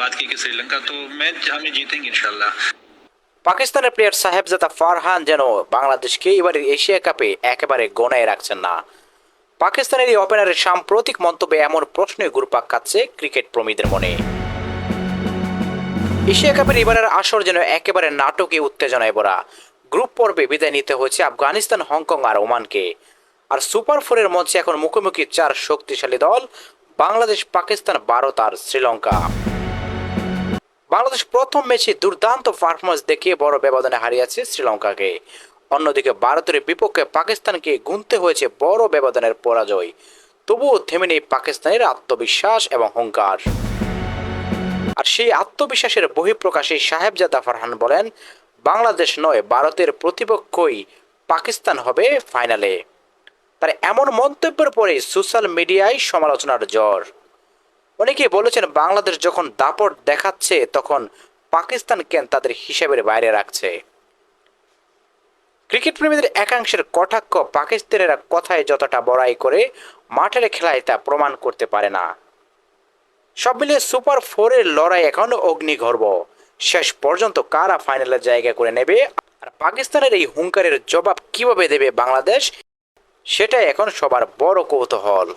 बात की कि श्रीलंका तो मैच हमें जीतेंगे इंशाल्लाह পাকিস্তানের প্লেয়ার সাহেবজাদা ফারহান যেন বাংলাদেশকে এবারের এশিয়া কাপে একেবারে গোনায় রাখছেন না পাকিস্তানের এই ওপেনারের সাম্প্রতিক মন্তব্যে এমন প্রশ্নই ঘুরপাক খাচ্ছে ক্রিকেট প্রেমীদের মনে এশিয়া কাপের এবারের আসর যেন একেবারে নাটকে উত্তেজনায় ভরা গ্রুপ পর্বে বিদায় নিতে হয়েছে আফগানিস্তান হংকং আর ওমানকে আর সুপার ফোরের মঞ্চে এখন মুখোমুখি চার শক্তিশালী দল বাংলাদেশ পাকিস্তান ভারত আর শ্রীলঙ্কা বাংলাদেশ প্রথম ম্যাচে দুর্দান্ত পারফরমেন্স দেখিয়ে বড় ব্যবধানে হারিয়েছে শ্রীলঙ্কাকে। অন্যদিকে ভারতের বিপক্ষে পাকিস্তানকে গুনতে হয়েছে বড় ব্যবধানের পরাজয়। তবুও থেমে নেই পাকিস্তানের আত্মবিশ্বাস এবং হুঙ্কার। আর সেই আত্মবিশ্বাসের বহিঃপ্রকাশে সাহেবজাদা ফারহান বলেন, বাংলাদেশ নয়, ভারতের প্রতিপক্ষই পাকিস্তান হবে ফাইনালে। তার এমন মন্তব্যের পরে সোশ্যাল মিডিয়ায় সমালোচনার জ্বর। অনেকেই বলেছেন বাংলাদেশ যখন দাপট দেখাচ্ছে, তখন পাকিস্তান কেন তাদের হিসাবের বাইরে রাখছে। ক্রিকেট প্রেমীদের একাংশের কটাক্ষ পাকিস্তানেরা কথায় যতটা বড়াই করে, মাঠের খেলায় তা প্রমাণ করতে পারে না। সব মিলিয়ে সুপার ফোরের লড়াই এখন অগ্নিগর্ভ। শেষ পর্যন্ত কারা ফাইনালের জায়গা করে নেবে, আর পাকিস্তানের এই হুঙ্কারের জবাব কীভাবে দেবে বাংলাদেশ, সেটাই এখন সবার বড় কৌতূহল।